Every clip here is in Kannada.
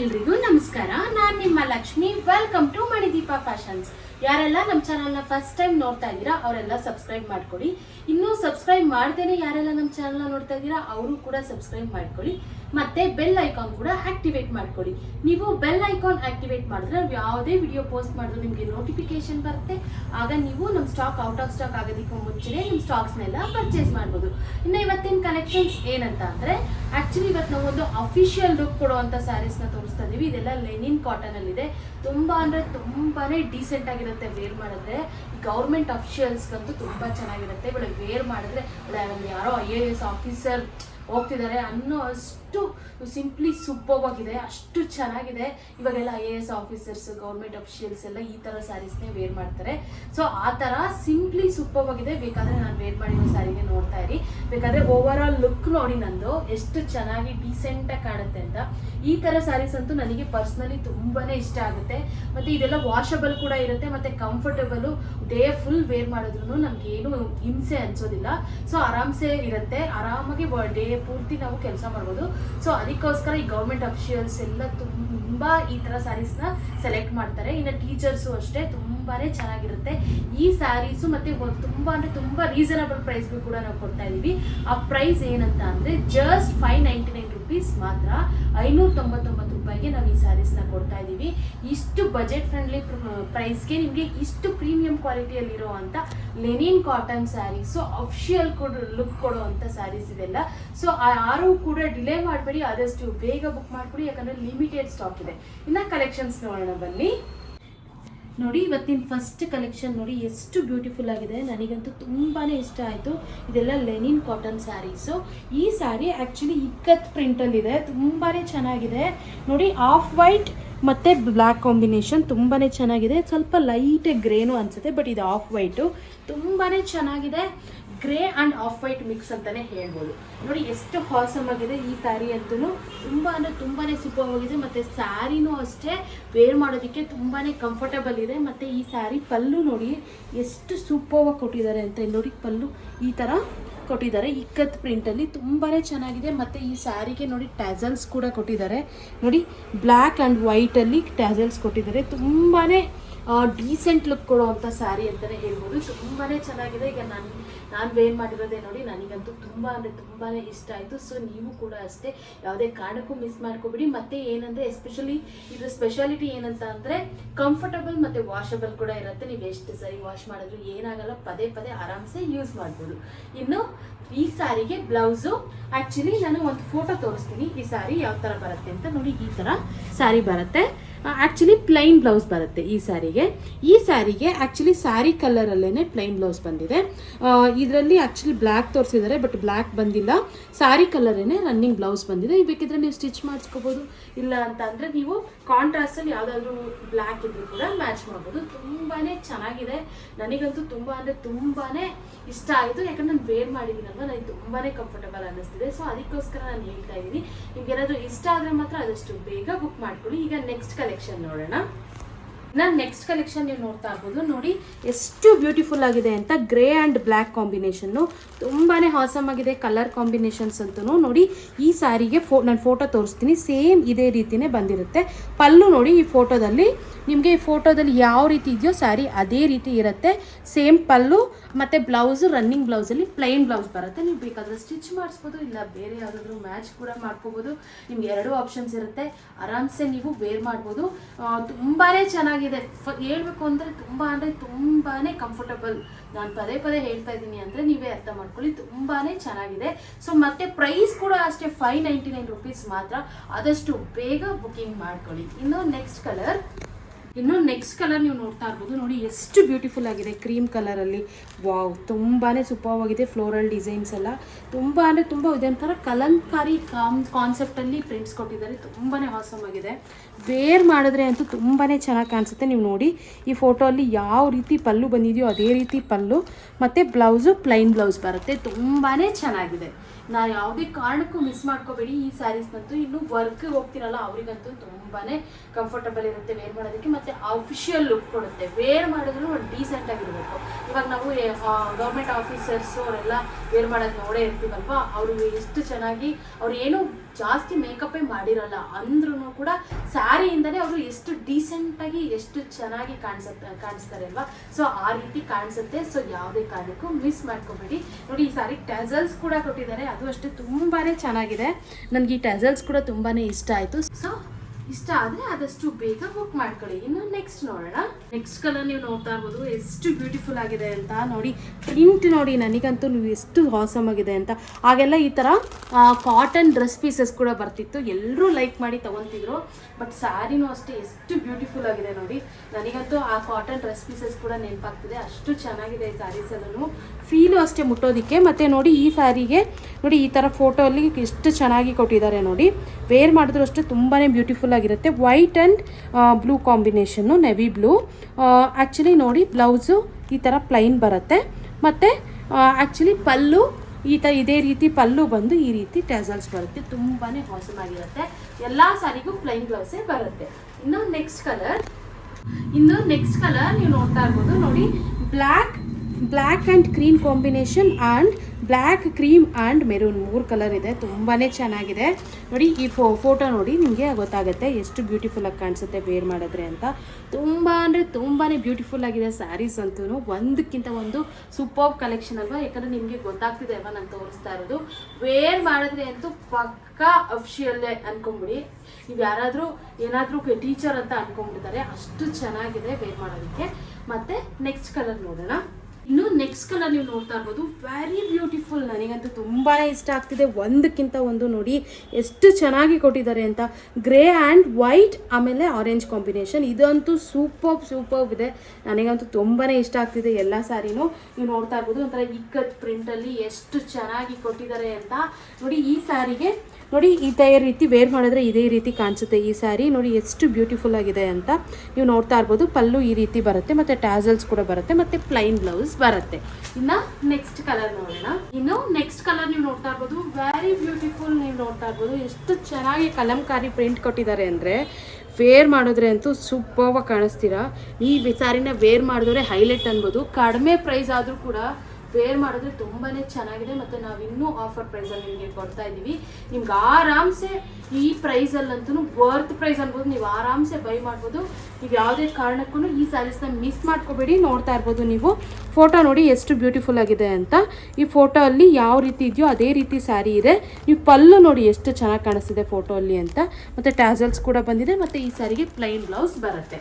ಎಲ್ರಿಗೂ ನಮಸ್ಕಾರ. ನಾನು ನಿಮ್ಮ Lakshmi. Welcome to Manideepa fashions ಯಾರೆಲ್ಲ ನಮ್ಮ ನ ಫಸ್ಟ್ ಟೈಮ್ ನೋಡ್ತಾ ಇದ್ದೀರಾ, ಅವರೆಲ್ಲ ಸಬ್ಸ್ಕ್ರೈಬ್ ಮಾಡ್ಕೊಳ್ಳಿ. ಇನ್ನೂ ಸಬ್ಸ್ಕ್ರೈಬ್ ಮಾಡ್ದೇನೆ ಯಾರೆಲ್ಲ ನಮ್ಮ ಚಾನಲ್ನ ನೋಡ್ತಾ ಇದ್ದೀರಾ, ಅವರು ಕೂಡ ಸಬ್ಸ್ಕ್ರೈಬ್ ಮಾಡ್ಕೊಳ್ಳಿ. ಮತ್ತೆ ಬೆಲ್ ಐಕಾನ್ ಕೂಡ ಆಕ್ಟಿವೇಟ್ ಮಾಡ್ಕೊಳ್ಳಿ ನೀವು ಬೆಲ್ ಐಕಾನ್ ಆಕ್ಟಿವೇಟ್ ಮಾಡಿದ್ರೆ ನಾವು ಯಾವುದೇ ವಿಡಿಯೋ ಪೋಸ್ಟ್ ಮಾಡಿದ್ರು ನಿಮಗೆ ನೋಟಿಫಿಕೇಶನ್ ಬರುತ್ತೆ. ಆಗ ನೀವು ನಮ್ಮ ಸ್ಟಾಕ್ ಔಟ್ ಆಫ್ ಸ್ಟಾಕ್ ಆಗೋದಕ್ಕೂ ಮುಂಚೆನೇ ನಿಮ್ಮ ಸ್ಟಾಕ್ಸ್ನೆಲ್ಲ ಪರ್ಚೇಸ್ ಮಾಡ್ಬೋದು. ಇನ್ನು ಇವತ್ತಿನ ಕಲೆಕ್ಷನ್ಸ್ ಏನಂತ ಅಂದರೆ ಆ್ಯಕ್ಚುಲಿ ಇವತ್ತು ನಾವು ಒಂದು ಅಫಿಷಿಯಲ್ ಲುಕ್ ಕೊಡುವಂಥ ಸ್ಯಾರೀಸ್ನ ತೋರಿಸ್ತಾ ಇದ್ದೀವಿ ಇದೆಲ್ಲ ಲೆನಿನ್ ಕಾಟನಲ್ಲಿದೆ ತುಂಬ ಅಂದರೆ ತುಂಬಾ ಡೀಸೆಂಟ್ ಆಗಿರುತ್ತೆ ವೇರ್ ಮಾಡಿದ್ರೆ. ಗೌರ್ಮೆಂಟ್ ಅಫಿಷಿಯಲ್ಸ್ಗಂತೂ ತುಂಬ ಚೆನ್ನಾಗಿರುತ್ತೆ. ಇವಳಿಗೆ ವೇರ್ ಮಾಡಿದ್ರೆ ಇವಳು ಯಾರೋ ಐ ಎ ಎಸ್ ಆಫೀಸರ್ ಹೋಗ್ತಿದ್ದಾರೆ ಅನ್ನೋ ಅಷ್ಟು ಸಿಂಪ್ಲಿ ಸೂಪರ್ ಆಗಿದೆ, ಅಷ್ಟು ಚೆನ್ನಾಗಿದೆ. ಇವಾಗೆಲ್ಲ I A S officers government officials ಎಲ್ಲ ಈ ಥರ ಸ್ಯಾರೀಸ್ನೇ ವೇರ್ ಮಾಡ್ತಾರೆ. ಸೊ ಆ ಥರ ಸಿಂಪ್ಲಿ ಸೂಪರ್ ಆಗಿದೆ. ಬೇಕಾದರೆ ನಾನು ವೇರ್ ಮಾಡಿರೋ ಸ್ಯಾರಿಗೆ ನೋಡ್ತಾ ಇರಿ. ಬೇಕಾದರೆ ಓವರ್ ಆಲ್ ಲುಕ್ ನೋಡಿ ನಂದು, ಎಷ್ಟು ಚೆನ್ನಾಗಿ ಡೀಸೆಂಟಾಗಿ ಕಾಣುತ್ತೆ ಅಂತ. ಈ ಥರ ಸ್ಯಾರೀಸ್ ಅಂತೂ ನನಗೆ ಪರ್ಸ್ನಲಿ ತುಂಬಾ ಇಷ್ಟ ಆಗುತ್ತೆ. ಮತ್ತು ಇದೆಲ್ಲ ವಾಷಬಲ್ ಕೂಡ ಇರುತ್ತೆ, ಮತ್ತು ಕಂಫರ್ಟಬಲು ಡೇ ಫುಲ್ ವೇರ್ ಮಾಡಿದ್ರು ನಮ್ಗೆ ಏನು ಹಿಂಸೆ ಅನ್ಸೋದಿಲ್ಲ. ಸೊ ಆರಾಮ್ಸೆ ಇರುತ್ತೆ. ಆರಾಮಾಗಿ ಡೇ ಪೂರ್ತಿ ನಾವು ಕೆಲಸ ಮಾಡ್ಬೋದು. ಸೊ ಅದಕ್ಕೋಸ್ಕರ ಈ ಗೌರ್ಮೆಂಟ್ ಅಫಿಷಿಯಲ್ಸ್ ಎಲ್ಲ ತುಂಬ ಈ ಥರ ಸ್ಯಾರೀಸ್ನ ಸೆಲೆಕ್ಟ್ ಮಾಡ್ತಾರೆ. ಇನ್ನು ಟೀಚರ್ಸು ಅಷ್ಟೇ ತುಂಬಾ ಚೆನ್ನಾಗಿರುತ್ತೆ. ಈ ಸ್ಯಾರೀಸು ಮತ್ತು ತುಂಬ ಅಂದರೆ ತುಂಬ ರೀಸನಬಲ್ ಪ್ರೈಸ್ಗೂ ಕೂಡ ನಾವು ಕೊಡ್ತಾ ಇದ್ದೀವಿ ಆ ಪ್ರೈಸ್ ಏನಂತ ಅಂದರೆ just five ninety nine rupees ಮಾತ್ರ ಐನೂರ ತೊಂಬತ್ತೊಂಬತ್ತು ರೂಪಾಯಿಗೆ ನಾವು ಈ ಸ್ಯಾರೀಸ್ನ ಕೊಡ್ತಾ ಇದ್ದೀವಿ. ಇಷ್ಟು ಬಜೆಟ್ ಫ್ರೆಂಡ್ಲಿ ಪ್ರೈಸ್ಗೆ ನಿಮಗೆ ಇಷ್ಟು ಪ್ರೀಮಿಯಂ ಕ್ವಾಲಿಟಿಯಲ್ಲಿರೋ ಅಂತ ಲೆನಿನ್ ಕಾಟನ್ ಸ್ಯಾರೀಸು ಅಫಿಷಿಯಲ್ ಕೊಡೋ ಲುಕ್ ಕೊಡೋ ಅಂಥ ಸ್ಯಾರೀಸ್ ಇದೆಲ್ಲ ಸೊ ಯಾರು ಕೂಡ ಡಿಲೇ ಮಾಡಬೇಡಿ, ಆದಷ್ಟು ಬೇಗ ಬುಕ್ ಮಾಡಿಕೊಡಿ, ಯಾಕಂದರೆ ಲಿಮಿಟೆಡ್ ಸ್ಟಾಕ್ ಇದೆ. ಇನ್ನು ಕಲೆಕ್ಷನ್ಸ್ ನೋಡೋಣ ಬನ್ನಿ. ನೋಡಿ, ಇವತ್ತಿನ ಫಸ್ಟ್ ಕಲೆಕ್ಷನ್ ನೋಡಿ ಎಷ್ಟು ಬ್ಯೂಟಿಫುಲ್ ಆಗಿದೆ. ನನಗಂತೂ ತುಂಬಾ ಇಷ್ಟ ಆಯಿತು. ಇದೆಲ್ಲ ಲೆನಿನ್ ಕಾಟನ್ ಸ್ಯಾರೀಸು ಈ ಸ್ಯಾರಿ ಆ್ಯಕ್ಚುಲಿ ಇಕ್ಕತ್ ಪ್ರಿಂಟಲ್ಲಿದೆ ತುಂಬಾ ಚೆನ್ನಾಗಿದೆ. ನೋಡಿ ಆಫ್ ವೈಟ್ ಮತ್ತು ಬ್ಲ್ಯಾಕ್ ಕಾಂಬಿನೇಷನ್ ತುಂಬಾ ಚೆನ್ನಾಗಿದೆ. ಸ್ವಲ್ಪ ಲೈಟ್ ಗ್ರೇನು ಅನಿಸುತ್ತೆ ಬಟ್ ಇದು ಆಫ್ ವೈಟು ತುಂಬಾ ಚೆನ್ನಾಗಿದೆ. Grey and off white mix ಅಂತಲೇ ಹೇಳ್ಬೋದು. ನೋಡಿ ಎಷ್ಟು ಹಾಸಮ್ ಆಗಿದೆ ಈ ಸ್ಯಾರಿ ಅಂತೂ ತುಂಬ ಅಂದರೆ ತುಂಬಾ ಸೂಪರ್ ಆಗಿದೆ. ಮತ್ತು ಸ್ಯಾರಿನೂ ಅಷ್ಟೇ ವೇರ್ ಮಾಡೋದಕ್ಕೆ ತುಂಬಾ ಕಂಫರ್ಟಬಲ್ ಇದೆ. ಮತ್ತು ಈ ಸ್ಯಾರಿ ಪಲ್ಲು ನೋಡಿ ಎಷ್ಟು ಸೂಪರ್ವಾಗಿ ಕೊಟ್ಟಿದ್ದಾರೆ ಅಂತ ನೋಡಿ ಪಲ್ಲು ಈ ಥರ ಕೊಟ್ಟಿದ್ದಾರೆ. ಇಕ್ಕತ್ ಪ್ರಿಂಟಲ್ಲಿ ತುಂಬಾ ಚೆನ್ನಾಗಿದೆ. ಮತ್ತು ಈ ಸ್ಯಾರಿಗೆ ನೋಡಿ ಟ್ಯಾಸಲ್ಸ್ ಕೂಡ ಕೊಟ್ಟಿದ್ದಾರೆ. ನೋಡಿ ಬ್ಲ್ಯಾಕ್ ಆ್ಯಂಡ್ ವೈಟಲ್ಲಿ ಟ್ಯಾಸಲ್ಸ್ ಕೊಟ್ಟಿದ್ದಾರೆ. ತುಂಬಾ ಡೀಸೆಂಟ್ ಲುಕ್ ಕೊಡುವಂಥ ಸ್ಯಾರಿ ಅಂತಲೇ ಹೇಳ್ಬೋದು. ತುಂಬಾ ಚೆನ್ನಾಗಿದೆ. ಈಗ ನಾನು ನಾನು ವೇರ್ ಮಾಡಿರೋದೇ ನೋಡಿ ನನಗಂತೂ ತುಂಬ ಅಂದರೆ ತುಂಬಾ ಇಷ್ಟ ಆಯಿತು. ಸೊ ನೀವು ಕೂಡ ಅಷ್ಟೇ ಯಾವುದೇ ಕಾರಣಕ್ಕೂ ಮಿಸ್ ಮಾಡ್ಕೋಬಿಡಿ. ಮತ್ತು ಏನಂದರೆ ಎಸ್ಪೆಷಲಿ ಇದ್ರ ಸ್ಪೆಷಾಲಿಟಿ ಏನಂತ ಅಂದರೆ ಕಂಫರ್ಟಬಲ್ ಮತ್ತು ವಾಷಬಲ್ ಕೂಡ ಇರುತ್ತೆ. ನೀವು ಎಷ್ಟು ಸರಿ ವಾಶ್ ಮಾಡಿದ್ರು ಏನಾಗಲ್ಲ, ಪದೇ ಪದೇ ಆರಾಮ್ಸೆ ಯೂಸ್ ಮಾಡ್ಬೋದು. ಇನ್ನು ಈ ಸ್ಯಾರಿಗೆ ಬ್ಲೌಸು ಆ್ಯಕ್ಚುಲಿ ನಾನು ಒಂದು ಫೋಟೋ ತೋರಿಸ್ತೀನಿ. ಈ ಸ್ಯಾರಿ ಯಾವ ಥರ ಬರುತ್ತೆ ಅಂತ ನೋಡಿ, ಈ ಥರ ಸ್ಯಾರಿ ಬರುತ್ತೆ. ಆ್ಯಕ್ಚುಲಿ ಪ್ಲೈನ್ ಬ್ಲೌಸ್ ಬರುತ್ತೆ ಈ ಸ್ಯಾರಿಗೆ. ಈ ಸ್ಯಾರಿಗೆ ಆ್ಯಕ್ಚುಲಿ ಸ್ಯಾರಿ ಕಲರಲ್ಲೇ ಪ್ಲೈನ್ ಬ್ಲೌಸ್ ಬಂದಿದೆ. ಇದರಲ್ಲಿ ಆ್ಯಕ್ಚುಲಿ ಬ್ಲ್ಯಾಕ್ ತೋರಿಸಿದ್ದಾರೆ ಬಟ್ ಬ್ಲ್ಯಾಕ್ ಬಂದಿಲ್ಲ. ಸ್ಯಾರಿ ಕಲರೇ ರನ್ನಿಂಗ್ ಬ್ಲೌಸ್ ಬಂದಿದೆ. ಬೇಕಿದ್ರೆ ನೀವು ಸ್ಟಿಚ್ ಮಾಡಿಸ್ಕೋಬೋದು. ಇಲ್ಲ ಅಂತ ಅಂದರೆ ನೀವು ಕಾಂಟ್ರಾಸ್ಟಲ್ಲಿ ಯಾವುದಾದ್ರೂ ಬ್ಲ್ಯಾಕ್ ಇದ್ರೂ ಕೂಡ ಮ್ಯಾಚ್ ಮಾಡ್ಬೋದು. ತುಂಬಾ ಚೆನ್ನಾಗಿದೆ. ನನಗಂತೂ ತುಂಬ ಅಂದರೆ ತುಂಬಾ ಇಷ್ಟ ಆಯಿತು. ಯಾಕಂದ್ರೆ ನಾನು ವೇರ್ ಮಾಡಿದ್ದೀನಲ್ವ, ನನಗೆ ತುಂಬಾ ಕಂಫರ್ಟಬಲ್ ಅನ್ನಿಸ್ತಿದೆ. ಸೊ ಅದಕ್ಕೋಸ್ಕರ ನಾನು ಹೇಳ್ತಾ ಇದ್ದೀನಿ. ನಿಮ್ಗೆ ಏನಾದರೂ ಇಷ್ಟ ಆದರೆ ಮಾತ್ರ ಅದಷ್ಟು ಬೇಗ ಬುಕ್ ಮಾಡ್ಕೊಳ್ಳಿ. ಈಗ ನೆಕ್ಸ್ಟ್ ಕಲೆಕ್ಷನ್ ನೋಡೋಣ. ನಾನು ನೆಕ್ಸ್ಟ್ ಕಲೆಕ್ಷನ್ ನೀವು ನೋಡ್ತಾ ಇರ್ಬೋದು. ನೋಡಿ, ಎಷ್ಟು ಬ್ಯೂಟಿಫುಲ್ ಆಗಿದೆ ಅಂತ ಗ್ರೇ ಆ್ಯಂಡ್ ಬ್ಲ್ಯಾಕ್ ಕಾಂಬಿನೇಷನ್ನು ತುಂಬಾ ಹಾಸಮ್ ಆಗಿದೆ ಕಲರ್ ಕಾಂಬಿನೇಷನ್ಸ್ ಅಂತೂ ನೋಡಿ, ಈ ಸ್ಯಾರಿಗೆ ಫೋ, ನಾನು ಫೋಟೋ ತೋರಿಸ್ತೀನಿ. ಸೇಮ್ ಇದೇ ರೀತಿನೇ ಬಂದಿರುತ್ತೆ. ಪಲ್ಲು ನೋಡಿ, ಈ ಫೋಟೋದಲ್ಲಿ ನಿಮಗೆ ಈ ಫೋಟೋದಲ್ಲಿ ಯಾವ ರೀತಿ ಇದೆಯೋ ಸ್ಯಾರಿ ಅದೇ ರೀತಿ ಇರುತ್ತೆ. ಸೇಮ್ ಪಲ್ಲು, ಮತ್ತು ಬ್ಲೌಸು ರನ್ನಿಂಗ್ ಬ್ಲೌಸಲ್ಲಿ ಪ್ಲೈನ್ ಬ್ಲೌಸ್ ಬರುತ್ತೆ. ನೀವು ಬೇಕಾದರೆ ಸ್ಟಿಚ್ ಮಾಡಿಸ್ಬೋದು, ಇಲ್ಲ ಬೇರೆ ಯಾವುದಾದ್ರೂ ಮ್ಯಾಚ್ ಕೂಡ ಮಾಡ್ಕೋಬೋದು. ನಿಮ್ಗೆ ಎರಡು ಆಪ್ಷನ್ಸ್ ಇರುತ್ತೆ. ಆರಾಮ್ಸೆ ನೀವು ವೇರ್ ಮಾಡ್ಬೋದು. ತುಂಬಾ ಚೆನ್ನಾಗಿದೆ ಹೇಳ್ಬೇಕು ಅಂದರೆ ತುಂಬ ಅಂದರೆ ತುಂಬಾ ಕಂಫರ್ಟಬಲ್ ನಾನು ಪದೇ ಪದೇ ಹೇಳ್ತಾ ಇದ್ದೀನಿ ಅಂದರೆ ನೀವೇ ಅರ್ಥ ಮಾಡ್ಕೊಳ್ಳಿ ತುಂಬಾ ಚೆನ್ನಾಗಿದೆ. ಸೊ ಮತ್ತೆ ಪ್ರೈಸ್ ಕೂಡ ಅಷ್ಟೇ ಫೈವ್ ನೈಂಟಿ ನೈನ್ ರುಪೀಸ್ ಮಾತ್ರ. ಆದಷ್ಟು ಬೇಗ ಬುಕಿಂಗ್ ಮಾಡ್ಕೊಳ್ಳಿ. ಇನ್ನು ನೆಕ್ಸ್ಟ್ ಕಲರ್ ಇನ್ನು ನೆಕ್ಸ್ಟ್ ಕಲರ್ ನೀವು ನೋಡ್ತಾ ಇರ್ಬೋದು. ನೋಡಿ, ಎಷ್ಟು ಬ್ಯೂಟಿಫುಲ್ ಆಗಿದೆ ಕ್ರೀಮ್ ಕಲರಲ್ಲಿ ವಾವ್ ತುಂಬಾ ಸೂಪರ್ವಾಗಿದೆ ಫ್ಲೋರಲ್ ಡಿಸೈನ್ಸ್ ಎಲ್ಲ. ತುಂಬ ಅಂದರೆ ತುಂಬ ಇದೊಂಥರ ಕಲಂಕಾರಿ ಕಾಮ್ ಕಾನ್ಸೆಪ್ಟಲ್ಲಿ ಪ್ರಿಂಟ್ಸ್ ಕೊಟ್ಟಿದ್ದಾರೆ. ತುಂಬಾ ಹಾಸಮ್ ಆಗಿದೆ. ವೇರ್ ಮಾಡಿದ್ರೆ ಅಂತೂ ತುಂಬಾ ಚೆನ್ನಾಗಿ ಕಾಣಿಸುತ್ತೆ. ನೀವು ನೋಡಿ, ಈ ಫೋಟೋ ಅಲ್ಲಿ ಯಾವ ರೀತಿ ಪಲ್ಲು ಬಂದಿದೆಯೋ ಅದೇ ರೀತಿ ಪಲ್ಲು, ಮತ್ತು ಬ್ಲೌಸು ಪ್ಲೈನ್ ಬ್ಲೌಸ್ ಬರುತ್ತೆ. ತುಂಬಾ ಚೆನ್ನಾಗಿದೆ. ನಾ ಯಾವುದೇ ಕಾರಣಕ್ಕೂ ಮಿಸ್ ಮಾಡ್ಕೋಬೇಡಿ. ಈ ಸ್ಯಾರೀಸ್ನಂತೂ ಇನ್ನು ವರ್ಕ್ ಹೋಗ್ತಿರಲ್ಲ, ಅವರಿಗಂತೂ ತುಂಬಾ ಕಂಫರ್ಟಬಲ್ ಇರುತ್ತೆ ವೇರ್ ಮಾಡೋದಕ್ಕೆ. ಮತ್ತೆ ಅಫಿಷಿಯಲ್ ಲುಕ್ ಕೊಡುತ್ತೆ. ವೇರ್ ಮಾಡಿದ್ರು ಡೀಸೆಂಟ್ ಆಗಿರ್ಬೇಕು. ಇವಾಗ ನಾವು ಗೌರ್ಮೆಂಟ್ ಆಫೀಸರ್ಸ್ ಅವರೆಲ್ಲ ವೇರ್ ಮಾಡೋದು ನೋಡೇ ಇರ್ತೀವಲ್ವಾ? ಅವರು ಎಷ್ಟು ಚೆನ್ನಾಗಿ ಅವ್ರು ಏನು ಜಾಸ್ತಿ ಮೇಕಪ್ಪೇ ಮಾಡಿರಲ್ಲ. ಅಂದ್ರೂ ಕೂಡ ಸ್ಯಾರಿಯಿಂದನೇ ಅವರು ಎಷ್ಟು ಡೀಸೆಂಟಾಗಿ ಎಷ್ಟು ಚೆನ್ನಾಗಿ ಕಾಣಿಸುತ್ತೆ, ಕಾಣಿಸ್ತಾರೆ ಅಲ್ವಾ? ಸೊ ಆ ರೀತಿ ಕಾಣಿಸುತ್ತೆ. ಸೊ ಯಾವುದೇ ಕಾರಣಕ್ಕೂ ಮಿಸ್ ಮಾಡ್ಕೋಬೇಡಿ. ನೋಡಿ, ಈ ಸಾರಿ ಟೆಸಲ್ಸ್ ಕೂಡ ಕೊಟ್ಟಿದ್ದಾರೆ. ಅದು ಅಷ್ಟೇ ತುಂಬಾ ಚೆನ್ನಾಗಿದೆ. ನನಗೆ ಈ ಟೆಸಲ್ಸ್ ಕೂಡ ತುಂಬಾ ಇಷ್ಟ ಆಯಿತು. ಸೊ ಇಷ್ಟ ಆದರೆ ಆದಷ್ಟು ಬೇಗ ಬುಕ್ ಮಾಡ್ಕೊಳ್ಳಿ. ಇನ್ನು ನೆಕ್ಸ್ಟ್ ನೋಡೋಣ. ನೆಕ್ಸ್ಟ್ ಕಲರ್ ನೀವು ನೋಡ್ತಾ ಇರ್ಬೋದು. ಎಷ್ಟು ಬ್ಯೂಟಿಫುಲ್ ಆಗಿದೆ ಅಂತ ನೋಡಿ. ಪ್ರಿಂಟ್ ನೋಡಿ ನನಗಂತೂ ನೀವು ಎಷ್ಟು ಹಾಸಮ್ ಆಗಿದೆ ಅಂತ. ಹಾಗೆಲ್ಲ ಈ ಥರ ಕಾಟನ್ ಡ್ರೆಸ್ ಪೀಸಸ್ ಕೂಡ ಬರ್ತಿತ್ತು. ಎಲ್ಲರೂ ಲೈಕ್ ಮಾಡಿ ತಗೊತಿದ್ರು. ಬಟ್ ಸ್ಯಾರಿನೂ ಅಷ್ಟೇ ಎಷ್ಟು ಬ್ಯೂಟಿಫುಲ್ ಆಗಿದೆ ನೋಡಿ. ನನಗಂತೂ ಆ ಕಾಟನ್ ಡ್ರೆಸ್ ಪೀಸಸ್ ಕೂಡ ನೆನಪಾಗ್ತಿದೆ. ಅಷ್ಟು ಚೆನ್ನಾಗಿದೆ ಈ ಸ್ಯಾರೀಸ್ ಎಲ್ಲೂ ಫೀಲು ಅಷ್ಟೇ ಮುಟ್ಟೋದಕ್ಕೆ. ಮತ್ತೆ ನೋಡಿ ಈ ಸ್ಯಾರಿಗೆ ನೋಡಿ ಈ ಥರ ಫೋಟೋ ಅಲ್ಲಿ ಎಷ್ಟು ಚೆನ್ನಾಗಿ ಕೊಟ್ಟಿದ್ದಾರೆ ನೋಡಿ. ವೇರ್ ಮಾಡಿದ್ರು ಅಷ್ಟೇ ತುಂಬಾ ಬ್ಯೂಟಿಫುಲ್ ಆಗಿರುತ್ತೆ. White and blue combination navy blue actually ನೋಡಿ ಬ್ಲೌಸು ಈ ಥರ ಪ್ಲೈನ್ ಬರುತ್ತೆ. ಮತ್ತು ಆ್ಯಕ್ಚುಲಿ ಪಲ್ಲು, ಈ ಥರ ಇದೇ ರೀತಿ ಪಲ್ಲು ಬಂದು ಈ ರೀತಿ ಟ್ಯಾಸಲ್ಸ್ ಬರುತ್ತೆ. ತುಂಬಾ ಆಗಿರುತ್ತೆ. ಎಲ್ಲ ಸಾರಿಗೂ ಪ್ಲೈನ್ ಬ್ಲೌಸೇ ಬರುತ್ತೆ. ಇನ್ನು ನೆಕ್ಸ್ಟ್ ಕಲರ್ ಇನ್ನು ನೆಕ್ಸ್ಟ್ ಕಲರ್ ನೀವು ನೋಡ್ತಾ ಇರ್ಬೋದು. ನೋಡಿ black black and green combination and black cream and maroon ಮೂರು ಕಲರ್ ಇದೆ ತುಂಬಾ ಚೆನ್ನಾಗಿದೆ. ನೋಡಿ, ಈ ಫೋ, ಫೋಟೋ ನೋಡಿ, ನಿಮಗೆ ಗೊತ್ತಾಗುತ್ತೆ ಎಷ್ಟು ಬ್ಯೂಟಿಫುಲ್ಲಾಗಿ ಕಾಣಿಸುತ್ತೆ ವೇರ್ ಮಾಡಿದ್ರೆ ಅಂತ. ತುಂಬ ಅಂದರೆ ತುಂಬಾ ಬ್ಯೂಟಿಫುಲ್ ಆಗಿದೆ ಸ್ಯಾರೀಸ್ ಅಂತೂ ಒಂದಕ್ಕಿಂತ ಒಂದು ಸೂಪರ್ ಕಲೆಕ್ಷನ್ ಅಲ್ವಾ? ಯಾಕಂದರೆ ನಿಮಗೆ ಗೊತ್ತಾಗ್ತಿದೆ ಅಲ್ವಾ ನಾನು ತೋರಿಸ್ತಾ ಇರೋದು. ವೇರ್ ಮಾಡಿದ್ರೆ ಅಂತೂ ಪಕ್ಕಾ ಅಫಿಷಿಯಲ್ಲೇ ಅನ್ಕೊಂಬಿಡಿ. ನೀವು ಯಾರಾದರೂ, ಏನಾದರೂ ಟೀಚರ್ ಅಂತ ಅನ್ಕೊಂಡ್ಬಿಟ್ಟಿದ್ದಾರೆ ಅಷ್ಟು ಚೆನ್ನಾಗಿದೆ ವೇರ್ ಮಾಡೋದಕ್ಕೆ. ಮತ್ತೆ ನೆಕ್ಸ್ಟ್ ಕಲರ್ ನೋಡೋಣ. ಇನ್ನು ನೆಕ್ಸ್ಟ್ ಕಲರ್ ನೀವು ನೋಡ್ತಾ ಇರ್ಬೋದು. ವೆರಿ ಬ್ಯೂಟಿಫುಲ್ ನನಗಂತೂ ತುಂಬಾ ಇಷ್ಟ ಆಗ್ತಿದೆ. ಒಂದಕ್ಕಿಂತ ಒಂದು ನೋಡಿ ಎಷ್ಟು ಚೆನ್ನಾಗಿ ಕೊಟ್ಟಿದ್ದಾರೆ ಅಂತ. ಗ್ರೇ ಆ್ಯಂಡ್ ವೈಟ್ ಆಮೇಲೆ ಆರೆಂಜ್ ಕಾಂಬಿನೇಷನ್ ಇದಂತೂ ಸೂಪರ್ ಸೂಪರ್ ಇದೆ. ನನಗಂತೂ ತುಂಬಾ ಇಷ್ಟ ಆಗ್ತಿದೆ ಎಲ್ಲ ಸ್ಯಾರಿನೂ ನೀವು ನೋಡ್ತಾ ಇರ್ಬೋದು ಒಂಥರ ಇಕ್ಕತ್ ಪ್ರಿಂಟಲ್ಲಿ ಎಷ್ಟು ಚೆನ್ನಾಗಿ ಕೊಟ್ಟಿದ್ದಾರೆ ಅಂತ. ನೋಡಿ ಈ ಸ್ಯಾರಿಗೆ ನೋಡಿ, ಇದೇ ರೀತಿ ವೇರ್ ಮಾಡಿದ್ರೆ ಇದೇ ರೀತಿ ಕಾಣಿಸುತ್ತೆ ಈ ಸ್ಯಾರಿ ನೋಡಿ, ಎಷ್ಟು ಬ್ಯೂಟಿಫುಲ್ ಆಗಿದೆ ಅಂತ ನೀವು ನೋಡ್ತಾ ಇರ್ಬೋದು. ಪಲ್ಲು ಈ ರೀತಿ ಬರುತ್ತೆ, ಮತ್ತು ಟ್ಯಾಸಲ್ಸ್ ಕೂಡ ಬರುತ್ತೆ, ಮತ್ತು ಪ್ಲೈನ್ ಬ್ಲೌಸ್ ಬರುತ್ತೆ. ಇನ್ನು ನೆಕ್ಸ್ಟ್ ಕಲರ್ ನೋಡೋಣ. ಇನ್ನು ನೆಕ್ಸ್ಟ್ ಕಲರ್ ನೀವು ನೋಡ್ತಾ ಇರ್ಬೋದು. ವೆರಿ ಬ್ಯೂಟಿಫುಲ್ ನೀವು ನೋಡ್ತಾ ಇರ್ಬೋದು. ಎಷ್ಟು ಚೆನ್ನಾಗಿ ಕಲಂಕಾರಿ ಪ್ರಿಂಟ್ ಕೊಟ್ಟಿದ್ದಾರೆ ಅಂದರೆ ವೇರ್ ಮಾಡಿದ್ರೆ ಅಂತೂ ಸೂಪರ್ವಾಗಿ ಕಾಣಿಸ್ತೀರಾ. ಈ ಸ್ಯಾರಿನ ವೇರ್ ಮಾಡಿದ್ರೆ ಹೈಲೈಟ್ ಅನ್ಬೋದು. ಕಡಿಮೆ ಪ್ರೈಸ್ ಆದರೂ ಕೂಡ ವೇರ್ ಮಾಡಿದ್ರೆ ತುಂಬಾ ಚೆನ್ನಾಗಿದೆ ಮತ್ತು ನಾವು ಇನ್ನೂ ಆಫರ್ ಪ್ರೈಸಲ್ಲಿ ನಿಮಗೆ ಕೊಡ್ತಾ ಇದ್ದೀವಿ ನಿಮ್ಗೆ ಆರಾಮ್ಸೆ ಈ ಪ್ರೈಸಲ್ಲಂತೂ ವರ್ತ್ ಪ್ರೈಸ್ ಅನ್ಬೋದು. ನೀವು ಆರಾಮ್ಸೆ ಬೈ ಮಾಡ್ಬೋದು. ನೀವು ಯಾವುದೇ ಕಾರಣಕ್ಕೂ ಈ ಸ್ಯಾರೀಸ್ನ ಮಿಸ್ ಮಾಡ್ಕೋಬೇಡಿ. ನೋಡ್ತಾ ಇರ್ಬೋದು ನೀವು. ಫೋಟೋ ನೋಡಿ ಎಷ್ಟು ಬ್ಯೂಟಿಫುಲ್ ಆಗಿದೆ ಅಂತ. ಈ ಫೋಟೋ ಅಲ್ಲಿ ಯಾವ ರೀತಿ ಇದೆಯೋ ಅದೇ ರೀತಿ ಸ್ಯಾರಿ ಇದೆ. ನೀವು ಪಲ್ಲು ನೋಡಿ ಎಷ್ಟು ಚೆನ್ನಾಗಿ ಕಾಣಿಸ್ತಿದೆ ಫೋಟೋ ಅಲ್ಲಿ ಅಂತ. ಮತ್ತು ಟ್ಯಾಸಲ್ಸ್ ಕೂಡ ಬಂದಿದೆ. ಮತ್ತು ಈ ಸ್ಯಾರಿಗೆ ಪ್ಲೈನ್ ಬ್ಲೌಸ್ ಬರುತ್ತೆ.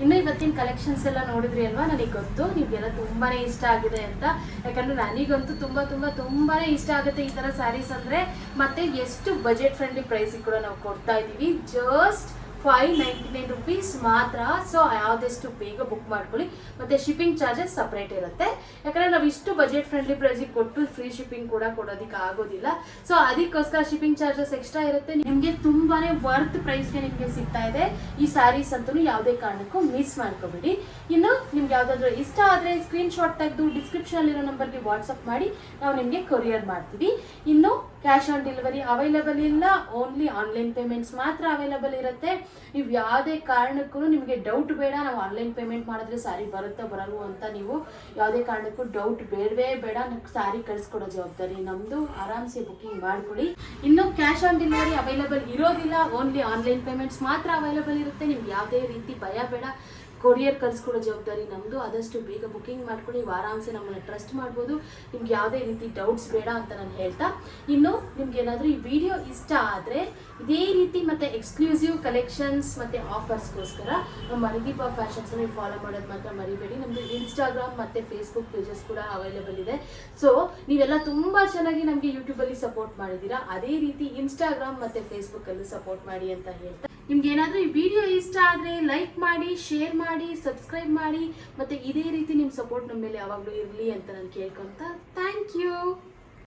ಇನ್ನು ಇವತ್ತಿನ ಕಲೆಕ್ಷನ್ಸ್ ಎಲ್ಲ ನೋಡಿದ್ರಿ ಅಲ್ವಾ? ನನಗೆ ಗೊತ್ತು ನಿಮಗೆಲ್ಲ ತುಂಬಾನೇ ಇಷ್ಟ ಆಗಿದೆ ಅಂತ. ಯಾಕಂದ್ರೆ ನನಗಂತೂ ತುಂಬಾ ತುಂಬಾ, ತುಂಬಾನೇ ಇಷ್ಟ ಆಗುತ್ತೆ ಈ ತರ ಸ್ಯಾರೀಸ್ ಅಂದ್ರೆ. ಮತ್ತೆ ಎಷ್ಟು ಬಜೆಟ್ ಫ್ರೆಂಡ್ಲಿ ಪ್ರೈಸ್ ಕೂಡ ನಾವು ಕೊಡ್ತಾ ಇದೀವಿ just five ninety nine rupees ಮಾತ್ರ. ಸೊ ಆದಷ್ಟು ಬೇಗ ಬುಕ್ ಮಾಡ್ಕೊಳ್ಳಿ. ಮತ್ತೆ ಶಿಪ್ಪಿಂಗ್ ಚಾರ್ಜಸ್ ಸಪ್ರೇಟ್ ಇರುತ್ತೆ. ಯಾಕಂದ್ರೆ ನಾವು ಇಷ್ಟು ಬಜೆಟ್ ಫ್ರೆಂಡ್ಲಿ ಪ್ರೈಸಿಗೆ ಕೊಟ್ಟು ಫ್ರೀ ಶಿಪ್ಪಿಂಗ್ ಕೂಡ ಕೊಡೋದಕ್ಕೆ ಆಗೋದಿಲ್ಲ. ಸೊ ಅದಕ್ಕೋಸ್ಕರ ಶಿಪ್ಪಿಂಗ್ ಚಾರ್ಜಸ್ ಎಕ್ಸ್ಟ್ರಾ ಇರುತ್ತೆ. ನಿಮಗೆ ತುಂಬಾನೇ ವರ್ತ್ ಪ್ರೈಸ್ಗೆ ನಿಮಗೆ ಸಿಗ್ತಾ ಇದೆ. ಈ ಸ್ಯಾರೀಸ್ ಅಂತೂ ಯಾವುದೇ ಕಾರಣಕ್ಕೂ ಮಿಸ್ ಮಾಡ್ಕೋಬೇಡಿ. ಇನ್ನು ನಿಮ್ಗೆ ಯಾವ್ದಾದ್ರು ಇಷ್ಟ ಆದರೆ ಸ್ಕ್ರೀನ್ ಶಾಟ್ ತೆಗೆದು ಡಿಸ್ಕ್ರಿಪ್ಷನ್ ಇರೋ ನಂಬರ್ಗೆ ವಾಟ್ಸಪ್ ಮಾಡಿ. ನಾವು ನಿಮಗೆ ಕೊರಿಯರ್ ಮಾಡ್ತೀವಿ. ಇನ್ನು ಕ್ಯಾಶ್ ಆನ್ ಡೆಲಿವರಿ ಅವೈಲಬಲ್ ಇಲ್ಲ ಓನ್ಲಿ ಆನ್ಲೈನ್ ಪೇಮೆಂಟ್ಸ್ ಮಾತ್ರ ಅವೈಲಬಲ್ ಇರುತ್ತೆ. ನೀವು ಯಾವುದೇ ಕಾರಣಕ್ಕೂ ನಿಮಗೆ ಡೌಟ್ ಬೇಡ, ನಾವು ಆನ್ಲೈನ್ ಪೇಮೆಂಟ್ ಮಾಡಿದ್ರೆ ಸಾರಿ ಬರುತ್ತಾ ಬರಲ್ವೋ ಅಂತ ನೀವು ಯಾವುದೇ ಕಾರಣಕ್ಕೂ ಡೌಟ್ ಬೇಡವೇ ಬೇಡ ಸ್ಯಾರಿ ಕಳಿಸ್ಕೊಡೋ ಜವಾಬ್ದಾರಿ ನಮ್ಮದು ಆರಾಮ್ಸೆ ಬುಕ್ಕಿಂಗ್ ಮಾಡಿಕೊಡಿ ಇನ್ನು ಕ್ಯಾಶ್ ಆನ್ ಡೆಲಿವರಿ ಅವೈಲಬಲ್ ಇರೋದಿಲ್ಲ ಓನ್ಲಿ ಆನ್ಲೈನ್ ಪೇಮೆಂಟ್ಸ್ ಮಾತ್ರ ಅವೈಲಬಲ್ ಇರುತ್ತೆ. ನಿಮ್ಗೆ ಯಾವುದೇ ರೀತಿ ಭಯ ಬೇಡ. ಕೊರಿಯರ್ ಕಳಿಸ್ಕೊಡೋ ಜವಾಬ್ದಾರಿ ನಮ್ಮದು ಆದಷ್ಟು ಬೇಗ ಬುಕಿಂಗ್ ಮಾಡ್ಕೊಳ್ಳಿ. ನೀವು ಆರಾಮ್ಸೆ ನಮ್ಮನ್ನು ಟ್ರಸ್ಟ್ ಮಾಡ್ಬೋದು. ನಿಮ್ಗೆ ಯಾವುದೇ ರೀತಿ ಡೌಟ್ಸ್ ಬೇಡ ಅಂತ ನಾನು ಹೇಳ್ತಾ. ಇನ್ನು ನಿಮ್ಗೆ ಏನಾದರೂ ಈ ವಿಡಿಯೋ ಇಷ್ಟ ಆದರೆ ಇದೇ ರೀತಿ ಮತ್ತು ಎಕ್ಸ್ಕ್ಲೂಸಿವ್ ಕಲೆಕ್ಷನ್ಸ್ ಮತ್ತು ಆಫರ್ಸ್ಗೋಸ್ಕರ ನಮ್ಮ ಮರಿದೀಪ ಫ್ಯಾಷನ್ಸ್ ನೀವು ಫಾಲೋ ಮಾಡೋದು ಮಾತ್ರ ಮರಿಬೇಡಿ. ನಮ್ಮದು ಇನ್ಸ್ಟಾಗ್ರಾಮ್ ಮತ್ತು ಫೇಸ್ಬುಕ್ ಪೇಜಸ್ ಕೂಡ ಅವೈಲೇಬಲ್ ಇದೆ. ಸೊ ನೀವೆಲ್ಲ ತುಂಬ ಚೆನ್ನಾಗಿ ನಮಗೆ ಯೂಟ್ಯೂಬಲ್ಲಿ ಸಪೋರ್ಟ್ ಮಾಡಿದ್ದೀರಾ ಅದೇ ರೀತಿ ಇನ್ಸ್ಟಾಗ್ರಾಮ್ ಮತ್ತು ಫೇಸ್ಬುಕ್ಕಲ್ಲೂ ಸಪೋರ್ಟ್ ಮಾಡಿ ಅಂತ ಹೇಳ್ತಾ. ನಿಮ್ಗೆ ಏನಾದರೂ ಈ ವಿಡಿಯೋ ಇಷ್ಟ ಆದರೆ ಲೈಕ್ ಮಾಡಿ ಶೇರ್ ಮಾಡಿ ಸಬ್ಸ್ಕ್ರೈಬ್ ಮಾಡಿ, ಮತ್ತು ಇದೇ ರೀತಿ ನಿಮ್ಮ ಸಪೋರ್ಟ್ ನಮ್ಮ ಮೇಲೆ ಯಾವಾಗಲೂ ಇರಲಿ ಅಂತ ನಾನು ಕೇಳ್ಕೊತ ಥ್ಯಾಂಕ್ ಯು